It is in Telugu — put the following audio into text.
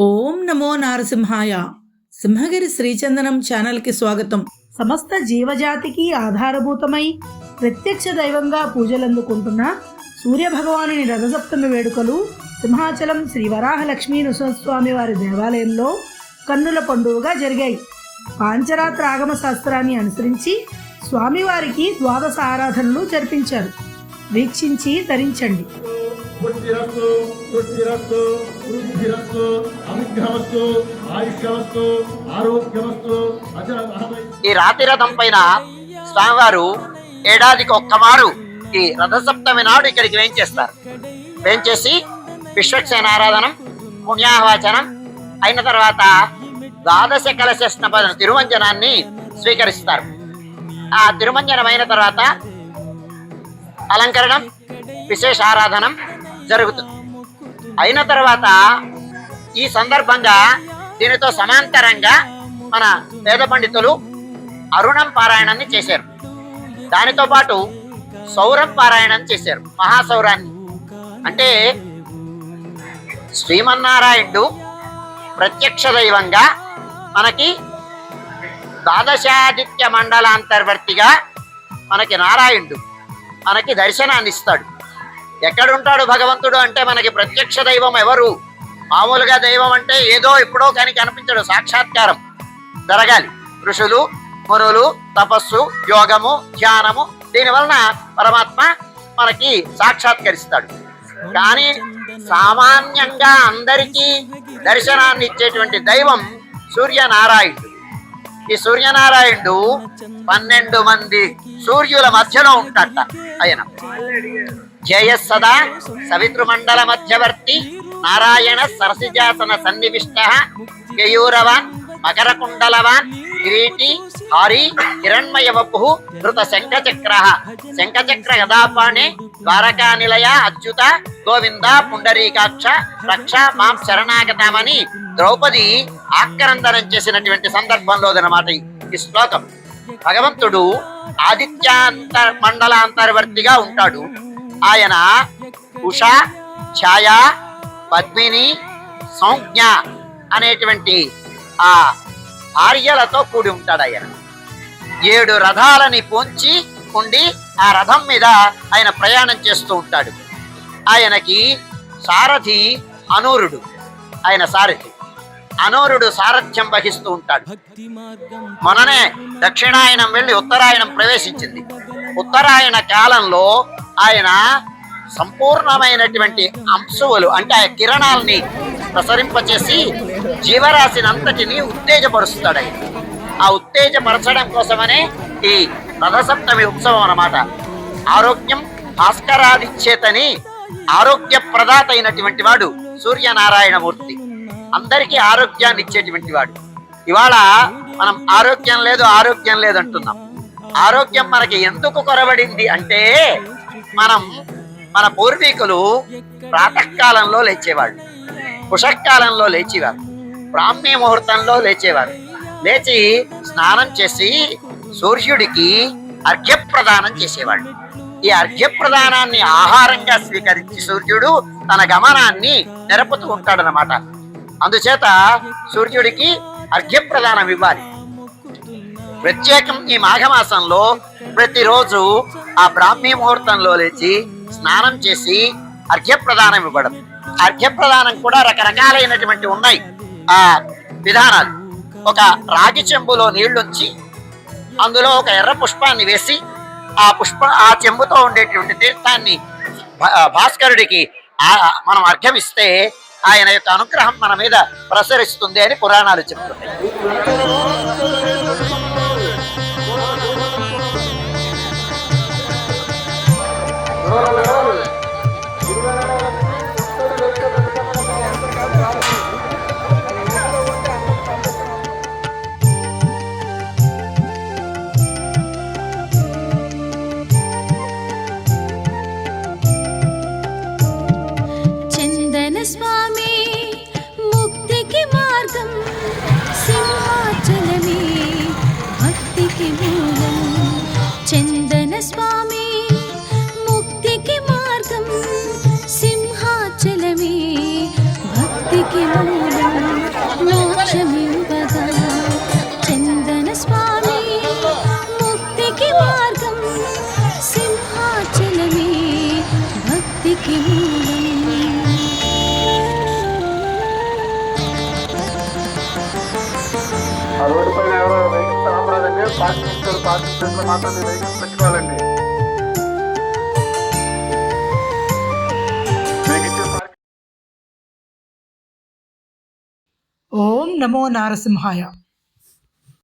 ఓం నమో నారసింహాయ. సింహగిరి శ్రీచందనం ఛానల్కి స్వాగతం. సమస్త జీవజాతికి ఆధారభూతమై ప్రత్యక్ష దైవంగా పూజలందుకుంటున్న సూర్యభగవానుని రథసప్తమి వేడుకలు సింహాచలం శ్రీ వరాహలక్ష్మీ నృసింహస్వామి వారి దేవాలయంలో కన్నుల పండుగగా జరిగాయి. పాంచరాత్ర ఆగమ శాస్త్రాన్ని అనుసరించి స్వామివారికి ద్వాదశ ఆరాధనలు జరిపించారు. వీక్షించి ధరించండి పుష్టిరస్తు పుష్టిరస్తు వృద్ధిరస్తు అనుగ్రహవస్తు ఆయుష్యవస్తు ఆరోగ్యవస్తు ఈ రాతి రథం పైన స్వామివారు ఏడాదికి ఒక్కమారు ఈ రథసప్తమి నాడు ఇక్కడికి వేయించేస్తారు. వేయించేసి విశ్వక్సేన ఆరాధనం పుణ్యాహవాచనం అయిన తర్వాత ద్వాదశ కలశ స్నపన తిరుమంజనాన్ని స్వీకరిస్తారు. ఆ తిరుమంజనం అయిన తర్వాత అలంకరణం విశేష ఆరాధనం జరుగుతుంది. అయిన తర్వాత ఈ సందర్భంగా దీనితో సమాంతరంగా మన పేద పండితులు అరుణం పారాయణాన్ని చేశారు. దానితో పాటు సౌరం పారాయణం చేశారు. మహాసౌరాన్ని. అంటే శ్రీమన్నారాయణుడు ప్రత్యక్ష దైవంగా మనకి ద్వాదశాదిత్య మండలాంతర్వర్తిగా మనకి నారాయణుడు మనకి దర్శనాన్ని ఇస్తాడు ఎక్కడుంటాడు భగవంతుడు అంటే మనకి ప్రత్యక్ష దైవం ఎవరు? మామూలుగా దైవం అంటే ఏదో ఎప్పుడో కానీ కనిపించడు సాక్షాత్కారం. జరగాలి. ఋషులు మునులు తపస్సు యోగము ధ్యానము దీని వలన పరమాత్మ మనకి సాక్షాత్కరిస్తాడు. కానీ సామాన్యంగా అందరికీ దర్శనాన్ని ఇచ్చేటువంటి దైవం సూర్యనారాయణుడు. ఈ సూర్యనారాయణుడు పన్నెండు మంది సూర్యుల మధ్యలో ఉంటాడట ఆయన. జయస్సదా సవితృమండల మధ్యవర్తి నారాయణ సరసిజాసన సన్నివిష్ట కేయూరవాన్ మకర కుండలవాన్ కిరీటి హారి హిరణ్మయ వపు ధృత శంఖచక్ర. శంఖచక్ర యథాపాణి ద్వారకా నిలయ అచ్యుత గోవింద పుండరీకాక్ష రక్ష మాం శరణాగతమని ద్రౌపది ఆక్రందనం చేసినటువంటి సందర్భంలో అన్నమాట ఈ శ్లోకం. భగవంతుడు ఆదిత్యాంతర్ మండలాంతర్వర్తిగా ఉంటాడు. ఆయన ఉష ఛాయ పద్మిని సంజ్ఞ అనేటువంటి ఆ భార్యలతో కూడి ఉంటాడు ఆయన. ఏడు రథాలని పొంచి ఉండి ఆ రథం మీద ఆయన ప్రయాణం చేస్తూ ఉంటాడు. ఆయనకి సారథి అనూరుడు. ఆయన సారథి. అనూరుడు సారథ్యం వహిస్తూ ఉంటాడు. మొన్ననే దక్షిణాయనం వెళ్ళి ఉత్తరాయణం ప్రవేశించింది. ఉత్తరాయణ కాలంలో ఆయన సంపూర్ణమైనటువంటి అంశువులు అంటే ఆ కిరణాలని ప్రసరింపచేసి జీవరాశిని అంతటిని ఉత్తేజపరుస్తాడు ఆయన. ఆ ఉత్తేజపరచడం కోసమనే ఈ రథసప్తమి ఉత్సవం అన్నమాట. ఆరోగ్యం భాస్కరాదిచ్చేతని ఆరోగ్య ప్రదాత అయినటువంటి వాడు సూర్యనారాయణమూర్తి. అందరికీ ఆరోగ్యాన్ని ఇచ్చేటువంటి వాడు. ఇవాళ మనం ఆరోగ్యం లేదు ఆరోగ్యం లేదు అంటున్నాం. ఆరోగ్యం మనకి ఎందుకు కొరబడింది అంటే మనం మన పూర్వీకులు ప్రాతకాలంలో లేచేవాళ్ళు. కుషకాలంలో లేచేవారు. బ్రాహ్మీ ముహూర్తంలో లేచేవారు. లేచి స్నానం చేసి సూర్యుడికి అర్ఘ్యప్రదానం చేసేవాళ్ళు. ఈ అర్ఘ్యప్రదానాన్ని ఆహారంగా స్వీకరించి సూర్యుడు తన గమనాన్ని నిరపుతూ ఉంటాడనమాట అందుచేత సూర్యుడికి అర్ఘ్యప్రదానం ఇవ్వాలి. ప్రత్యేకం ఈ మాఘమాసంలో ప్రతిరోజు ఆ బ్రాహ్మీ ముహూర్తంలో లేచి స్నానం చేసి అర్ఘ్యప్రదానం ఇవ్వడం. అర్ఘ్యప్రదానం కూడా రకరకాలైనటువంటి ఉన్నాయి. ఆ విధానాలు. ఒక రాగి చెంబులో నీళ్ళుంచి అందులో ఒక ఎర్ర పుష్పాన్ని వేసి ఆ పుష్ప ఆ చెంబుతో ఉండేటువంటి తీర్థాన్ని భాస్కరుడికి మనం మనం అర్ఘ్యమిస్తే ఆయన యొక్క అనుగ్రహం మన మీద ప్రసరిస్తుంది అని పురాణాలు చెప్తున్నాయి. రాకూడదండి పార్కింగ్ ఇచ్చారు పార్కింగ్ ప్లేస్ లో మాత్రం మీ వెహికల్స్ పెట్టుకోవాలండి మీకు ఇచ్చే పార్కింగ్ ఓం నమో నారసింహాయ